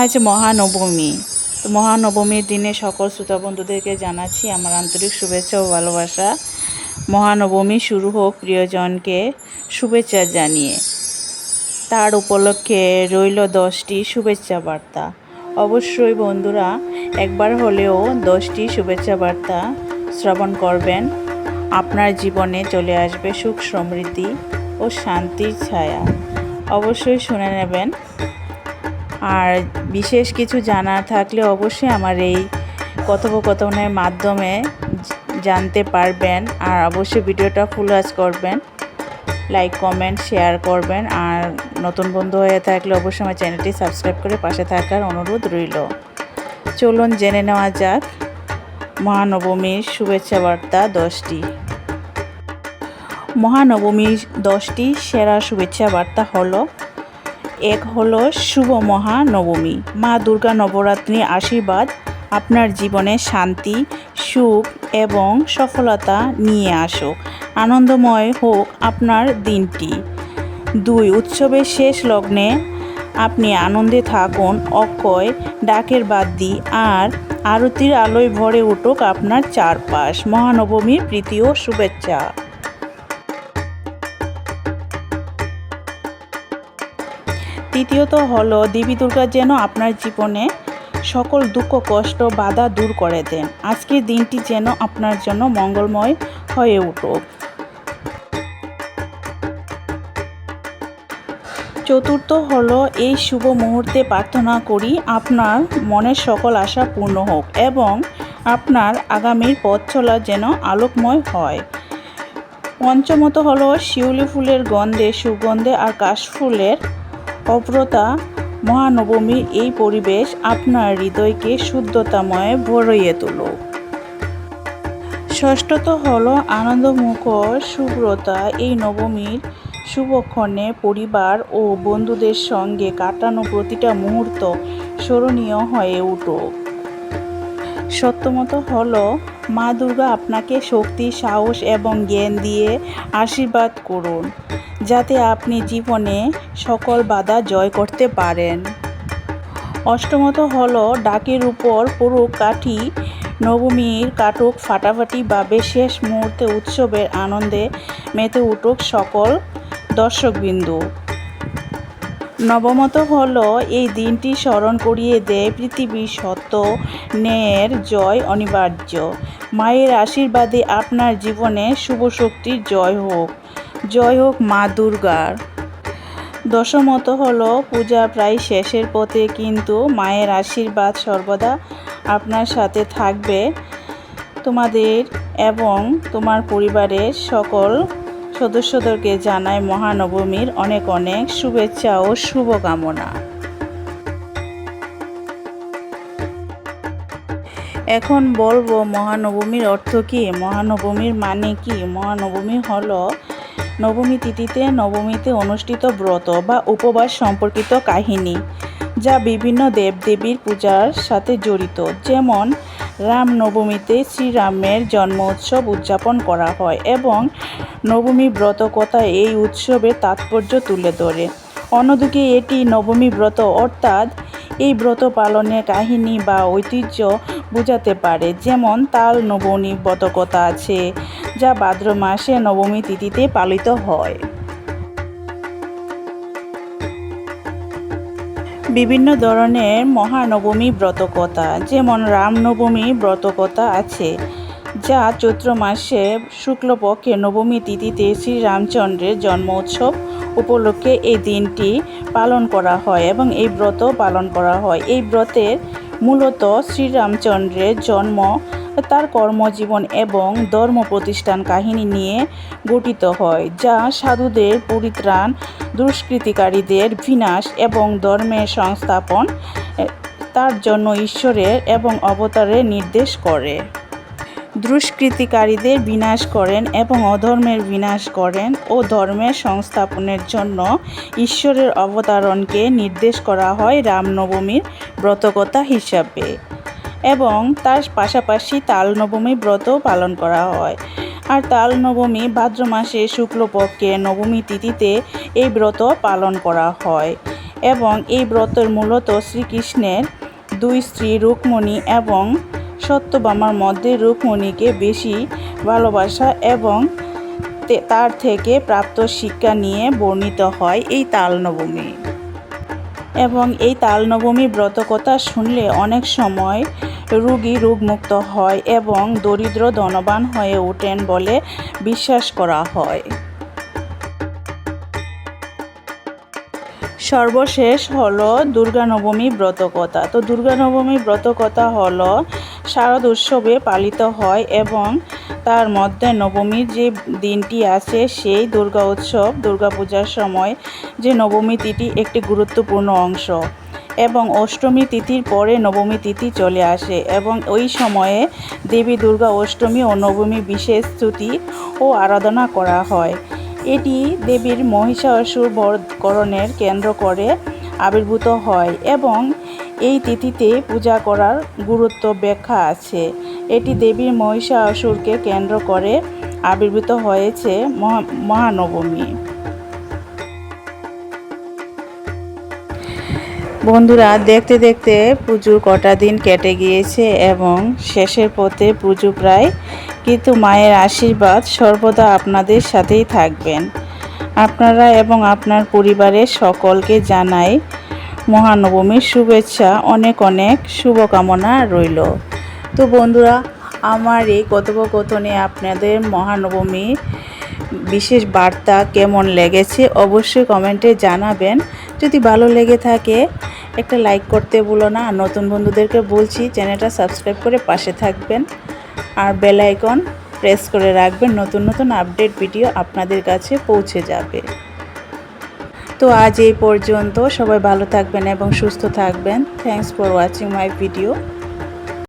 আজ মহানবমী। তো মহানবমীর দিনে সকল শ্রোতা বন্ধুদেরকে জানাচ্ছি আমার আন্তরিক শুভেচ্ছা ও ভালোবাসা। মহানবমী শুরু হোক প্রিয়জনকে শুভেচ্ছা জানিয়ে। তার উপলক্ষে রইল দশটি শুভেচ্ছা বার্তা। অবশ্যই বন্ধুরা, একবার হলেও দশটি শুভেচ্ছা বার্তা শ্রবণ করবেন। আপনার জীবনে চলে আসবে সুখ সমৃদ্ধি ও শান্তির ছায়া। অবশ্যই শুনে নেবেন। আর বিশেষ কিছু জানার থাকলে অবশ্যই আমার এই কথোপকথনের মাধ্যমে জানতে পারবেন আর অবশ্যই ভিডিওটা ফুল ওয়াচ করবেন। লাইক কমেন্ট শেয়ার করবেন আর নতুন বন্ধু হয়ে থাকলে অবশ্যই আমার চ্যানেলটি সাবস্ক্রাইব করে পাশে থাকার অনুরোধ রইল। চলুন জেনে নেওয়া যাক। মহানবমীর শুভেচ্ছা বার্তা দশটি। মহানবমীর দশটি সেরা শুভেচ্ছা বার্তা হলো এক হলো শুভ মহানবমী। মা দুর্গা নবরাত্রি আশীর্বাদ আপনার জীবনে শান্তি, সুখ এবং সফলতা নিয়ে আসুক। আনন্দময় হোক আপনার দিনটি। দুই, উৎসবের শেষ লগ্নে আপনি আনন্দে থাকুন, অক্ষয়, ডাকের বাদ্যি আর আরতির আলোয় ভরে উঠুক আপনার চারপাশ। মহানবমীর প্রীতি ও শুভেচ্ছা। তৃতীয়ত হলো দেবী দুর্গা যেন আপনার জীবনে সকল দুঃখ, কষ্ট, বাধা দূর করে দেন। আজকের দিনটি যেন আপনার জন্য মঙ্গলময় হয়ে উঠুক। চতুর্থ হলো এই শুভ মুহূর্তে প্রার্থনা করি আপনার মনের সকল আশা পূর্ণ হোক এবং আপনার আগামীর পথ চলা যেন আলোকময় হয়। পঞ্চমত হলো শিউলি ফুলের গন্ধে, সুগন্ধে আর কাশফুলের অপ্রতা মহানবমীর এই পরিবেশ আপনার হৃদয়কে শুদ্ধতাময়ে ভরিয়ে তুলুক ষষ্ঠত হল আনন্দমুখর শুভ্রতা। এই নবমীর শুভক্ষণে পরিবার ও বন্ধুদের সঙ্গে কাটানো প্রতিটা মুহূর্ত স্মরণীয় হয়ে উঠুক সত্যমত হল মা দুর্গা আপনাকে শক্তি, সাহস এবং জ্ঞান দিয়ে আশীর্বাদ করুন, যাতে আপনি জীবনে সকল বাধা জয় করতে পারেন। অষ্টমত হল ডাকের উপর পুরো কাঠি নবমীর কাটুক ফাটাফাটি ভাবে শেষ মুহূর্তে উৎসবের আনন্দে মেতে উঠুক সকল দর্শকবিন্দু। নবমত হলো, এই দিনটি স্মরণ করিয়ে দেয় পৃথিবীর সত্য ন্যায়ের জয় অনিবার্য। মায়ের আশীর্বাদে আপনার জীবনে শুভ শক্তির জয় হোক। জয় হোক মা দুর্গার। দশমত হলো, পূজা প্রায় শেষের পথে, কিন্তু মায়ের আশীর্বাদ সর্বদা আপনার সাথে থাকবে। তোমাদের এবং তোমার পরিবারের সকল সদস্যদেরকে জানাই মহানবমীর অনেক অনেক শুভেচ্ছা ও শুভকামনা। এখন বলব মহানবমীর অর্থ কী? মহানবমীর মানে কি? মহানবমী হলো নবমী তিথিতে নবমীতে অনুষ্ঠিত ব্রত বা উপবাস সম্পর্কিত কাহিনী, যা বিভিন্ন দেবদেবীর পূজার সাথে জড়িত। যেমন রামনবমীতে শ্রীরামের জন্ম উৎসব উদযাপন করা হয় এবং নবমী ব্রত কথা এই উৎসবের তাৎপর্য তুলে ধরে। অন্যদিকে এটি নবমী ব্রত, অর্থাৎ এই ব্রত পালনের কাহিনী বা ঐতিহ্য বোঝাতে পারে। যেমন তাল নবমী ব্রতকথা আছে, যা ভাদ্র মাসে নবমী তিথিতে পালিত হয়। বিভিন্ন ধরনের মহানবমী ব্রতকতা যেমন রামনবমী ব্রতকতা আছে, যা চৈত্র মাসে শুক্লপক্ষে নবমী তিথিতে শ্রীরামচন্দ্রের জন্ম উৎসব উপলক্ষে এই দিনটি পালন করা হয় এবং এই ব্রত পালন করা হয়। এই ব্রতের মূলত শ্রীরামচন্দ্রের জন্ম তার কর্মজীবন এবং ধর্ম প্রতিষ্ঠান কাহিনী নিয়ে গঠিত হয়, যা সাধুদের পরিত্রাণ, দুষ্কৃতিকারীদের বিনাশ এবং ধর্মের সংস্থাপন তার জন্য ঈশ্বরের এবং অবতারের নির্দেশ করে। দুষ্কৃতিকারীদের বিনাশ করেন এবং অধর্মের বিনাশ করেন ও ধর্মের সংস্থাপনের জন্য ঈশ্বরের অবতারণকে নির্দেশ করা হয় রামনবমীর ব্রতকথা হিসাবে। এবং তার পাশাপাশি তাল নবমী ব্রত পালন করা হয়। আর তাল নবমী ভাদ্র মাসে শুক্লপক্ষে নবমী তিথিতে এই ব্রত পালন করা হয় এবং এই ব্রতের মূলত শ্রীকৃষ্ণের দুই স্ত্রী রুক্মণী এবং সত্যবামার মধ্যে রুক্মণীকে বেশি ভালোবাসা এবং তার থেকে প্রাপ্ত শিক্ষা নিয়ে বর্ণিত হয় এই তাল নবমী এবং এই তাল নবমী ব্রত কথা শুনলে অনেক সময় রুগী রোগমুক্ত হয় এবং দরিদ্র ধনবান হয়ে ওঠেন বলে বিশ্বাস করা হয়। সর্বশেষ হলো দুর্গা নবমী ব্রতকথা। তো দুর্গা নবমী ব্রতকথা হলো শারদ উৎসবে পালিত হয় এবং তার মধ্যে নবমীর যে দিনটি আছে, সেই দুর্গা উৎসব দুর্গাপূজার সময় যে নবমী তিথি একটি গুরুত্বপূর্ণ অংশ এবং অষ্টমী তিথির পরে নবমী তিথি চলে আসে এবং ওই সময়ে দেবী দুর্গা অষ্টমী ও নবমী বিশেষ স্তুতি ও আরাধনা করা হয়। এটি দেবীর মহিষাসুর বরণের কেন্দ্র করে আবির্ভূত হয় এবং এই তিথিতে পূজা করার গুরুত্ব ব্যাখ্যা আছে। এটি দেবীর মহিষাসুরকে কেন্দ্র করে আবির্ভূত হয়েছে মহা- মহানবমী। বন্ধুরা, দেখতে দেখতে পুজোর কটা দিন কেটে গিয়েছে এবং শেষের পথে পুজো প্রায় কিন্তু মায়ের আশীর্বাদ সর্বদা আপনাদের সাথেই থাকবেন। আপনারা এবং আপনার পরিবারের সকলকে জানাই মহানবমীর শুভেচ্ছা, অনেক অনেক শুভকামনা রইল। তো বন্ধুরা, আমার এই কথোপকথনে আপনাদের মহানবমী বিশেষ বার্তা কেমন লেগেছে অবশ্যই কমেন্টে জানাবেন। যদি ভালো লেগে থাকে, একটা লাইক করতে ভুলো না। নতুন বন্ধুদেরকে বলছি, চ্যানেলটা সাবস্ক্রাইব করে পাশে থাকবেন। আর বেল আইকন প্রেস করে রাখবেন, নতুন নতুন আপডেট ভিডিও আপনাদের কাছে পৌঁছে যাবে। তো আজ এই পর্যন্ত সবাই ভালো থাকবেন এবং সুস্থ থাকবেন। Thanks for watching my video